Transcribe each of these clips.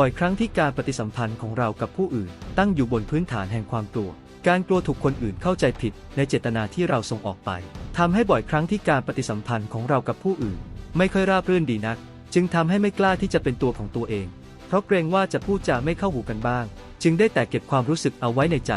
บ่อยครั้งที่การปฏิสัมพันธ์ของเรากับผู้อื่น ตั้งอยู่บนพื้นฐานแห่งความกลัว การกลัวถูกคนอื่นเข้าใจผิด ในเจตนาที่เราส่งออกไปทำให้บ่อยครั้งที่การปฏิสัมพันธ์ของเรากับผู้อื่น ไม่ค่อยราบรื่นดีนัก จึงทำให้ไม่กล้าที่จะเป็นตัวของตัวเอง เพราะเกรงว่าจะพูดจาไม่เข้าหูกันบ้าง จึงได้แต่เก็บความรู้สึกเอาไว้ในใจ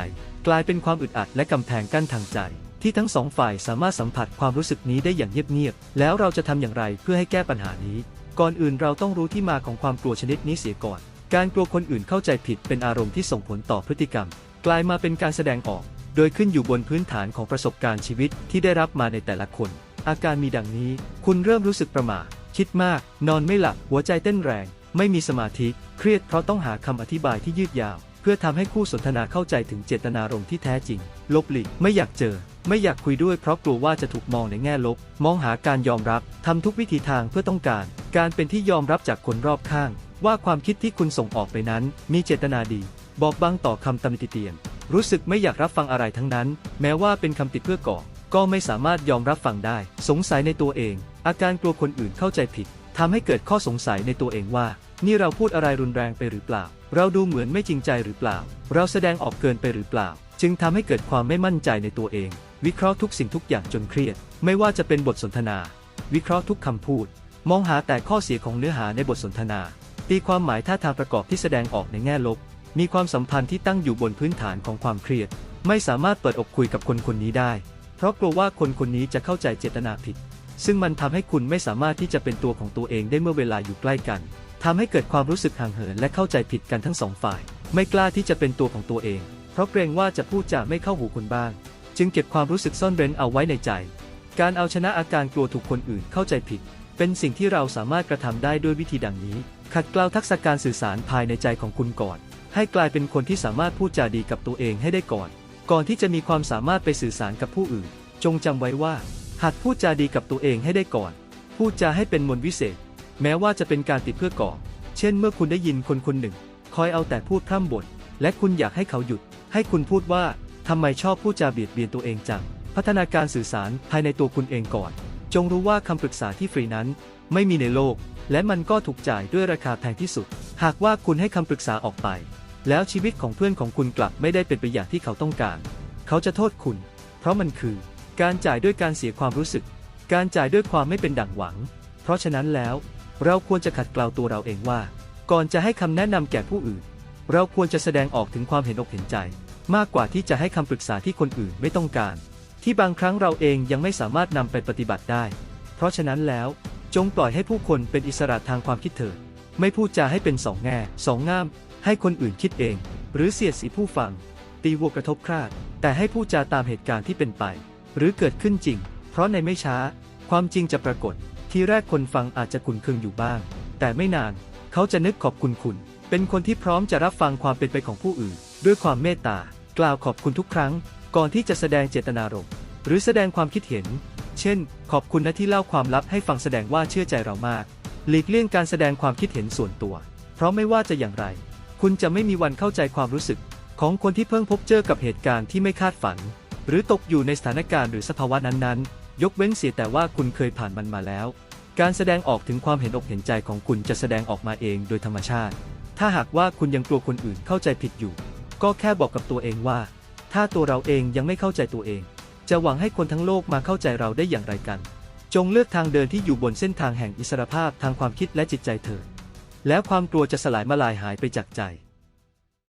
กลายเป็นความอึดอัดและกำแพงกั้นทางใจที่ทั้งสองฝ่ายสามารถสัมผัสความรู้สึกนี้ได้อย่างเงียบๆ แล้วเราจะทำอย่างไรเพื่อให้แก้ปัญหานี้ ก่อนอื่นเราต้องรู้ที่มาของความกลัวชนิดนี้เสียก่อน การกลัวคนอื่นเข้าใจผิดเป็นอารมณ์ที่ส่งผลต่อพฤติกรรม กลายมาเป็นการแสดงออก โดยขึ้นอยู่บนพื้นฐานของประสบการณ์ชีวิตที่ได้รับมาในแต่ละคน อาการมีดังนี้ คุณเริ่มรู้สึกประหม่าคิดมาก นอนไม่หลับ หัวใจเต้นแรง ไม่มีสมาธิ เครียดเพราะต้องหาคำอธิบายที่ยืดยาว เพื่อทำให้คู่สนทนาเข้าใจถึงเจตนารมณ์ที่แท้จริง ลบหลีกไม่อยากเจอ ไม่อยากคุยด้วยเพราะกลัวว่าจะถูกมองในแง่ลบ มองหาการยอมรับทำทุกวิธีทางเพื่อต้องการ การเป็นที่ยอมรับจากคนรอบข้าง ว่าความคิดที่คุณส่งออกไปนั้น มีเจตนาดี บอกบังต่อคำตำหนิติเตียน รู้สึกไม่อยากรับฟังอะไรทั้งนั้น แม้ว่าเป็นคำติดเพื่อก่อ ก็ไม่สามารถยอมรับฟังได้ สงสัยในตัวเอง อาการกลัวคนอื่นเข้าใจผิดทำให้เกิดข้อสงสัยในตัวเองว่า นี่เราพูดอะไรรุนแรงไปหรือเปล่า เราดูเหมือนไม่จริงใจหรือเปล่า เราแสดงออกเกินไปหรือเปล่า จึงทำให้เกิดความไม่มั่นใจในตัวเอง วิเคราะห์ทุกสิ่งทุกอย่างจนเครียด ไม่ว่าจะเป็นบทสนทนา วิเคราะห์ทุกคำพูด มองหาแต่ข้อเสียของเนื้อหาในบทสนทนา ตีความหมายท่าทางประกอบที่แสดงออกในแง่ลบ มีความสัมพันธ์ที่ตั้งอยู่บนพื้นฐานของความเครียด ไม่สามารถเปิดอกคุยกับคนคนนี้ได้ เพราะกลัวว่าคนคนนี้จะเข้าใจเจตนาผิด ซึ่งมันทำให้คุณไม่สามารถที่จะเป็นตัวของตัวเองได้เมื่อเวลาอยู่ใกล้กันทำให้เกิดความรู้สึกห่างเหินและเข้าใจผิดกันทั้งสองฝ่าย ไม่กล้าที่จะเป็นตัวของตัวเอง เพราะเกรงว่าจะพูดจาไม่เข้าหูคุณบ้าง จึงเก็บความรู้สึกซ่อนเร้นเอาไว้ในใจ การเอาชนะอาการกลัวถูกคนอื่นเข้าใจผิด เป็นสิ่งที่เราสามารถกระทำได้ด้วยวิธีดังนี้ ขัดเกลาทักษะการสื่อสารภายในใจของคุณก่อน ให้กลายเป็นคนที่สามารถพูดจาดีกับตัวเองให้ได้ก่อน ก่อนที่จะมีความสามารถไปสื่อสารกับผู้อื่น จงจำไว้ว่า หัดพูดจาดีกับตัวเองให้ได้ก่อน พูดจาให้เป็นมนต์วิเศษ แม้ว่าจะเป็นการติดเพื่อก่อ เช่น เมื่อคุณได้ยินคนคนหนึ่ง คอยเอาแต่พูดพร่ำบ่นและคุณอยากให้เขาหยุด ให้คุณพูดว่า ทำไมชอบพูดจาเบียดเบียนตัวเองจัง พัฒนาการสื่อสารภายในตัวคุณเองก่อน จงรู้ว่าคำปรึกษาที่ฟรีนั้น ไม่มีในโลก และมันก็ถูกจ่ายด้วยราคาแพงที่สุด หากว่าคุณให้คำปรึกษาออกไป แล้วชีวิตของเพื่อนของคุณกลับไม่ได้เป็นไปอย่างที่เขาต้องการ เขาจะโทษคุณ เพราะมันคือ การจ่ายด้วยการเสียความรู้สึก การจ่ายด้วยความไม่เป็นดั่งหวัง เพราะฉะนั้นแล้ว เราควรจะขัดเกลาตัวเราเองว่า ก่อนจะให้คำแนะนำแก่ผู้อื่น เราควรจะแสดงออกถึงความเห็นอกเห็นใจ มากกว่าที่จะให้คำปรึกษาที่คนอื่นไม่ต้องการ ที่บางครั้งเราเองยังไม่สามารถนำไปปฏิบัติได้ เพราะฉะนั้นแล้ว จงปล่อยให้ผู้คนเป็นอิสระทางความคิดเถิดไม่พูดจาให้เป็นสองแง่สองง่าม ให้คนอื่นคิดเอง หรือเสียดสีผู้ฟัง ตีวัวกระทบคราด แต่ให้พูดจาตามเหตุการณ์ที่เป็นไป หรือเกิดขึ้นจริง เพราะในไม่ช้า ความจริงจะปรากฏ ทีแรกคนฟังอาจจะขุนเคืองอยู่บ้าง แต่ไม่นาน เขาจะนึกขอบคุณคุณ เป็นคนที่พร้อมจะรับฟังความเป็นไปของผู้อื่น ด้วยความเมตตา กล่าวขอบคุณทุกครั้ง ก่อนที่จะแสดงเจตนารมณ์หรือแสดงความคิดเห็น เช่น ขอบคุณนะที่เล่าความลับให้ฟังแสดงว่าเชื่อใจเรามาก หลีกเลี่ยงการแสดงความคิดเห็นส่วนตัว เพราะไม่ว่าจะอย่างไร คุณจะไม่มีวันเข้าใจความรู้สึก ของคนที่เพิ่งพบเจอกับเหตุการณ์ที่ไม่คาดฝัน หรือตกอยู่ในสถานการณ์หรือสภาวะนั้นๆ ยกเว้นเสียแต่ว่าคุณเคยผ่านมันมาแล้ว การแสดงออกถึงความเห็นอกเห็นใจของคุณจะแสดงออกมาเองโดยธรรมชาติ ถ้าหากว่าคุณยังกลัวคนอื่นเข้าใจผิดอยู่ ก็แค่บอกกับตัวเองว่า ถ้าตัวเราเองยังไม่เข้าใจตัวเอง จะหวังให้คนทั้งโลกมาเข้าใจเราได้อย่างไรกัน จงเลือกทางเดินที่อยู่บนเส้นทางแห่งอิสรภาพทางความคิดและจิตใจเถิดแล้วความกลัวจะสลายมาลายหายไปจากใจ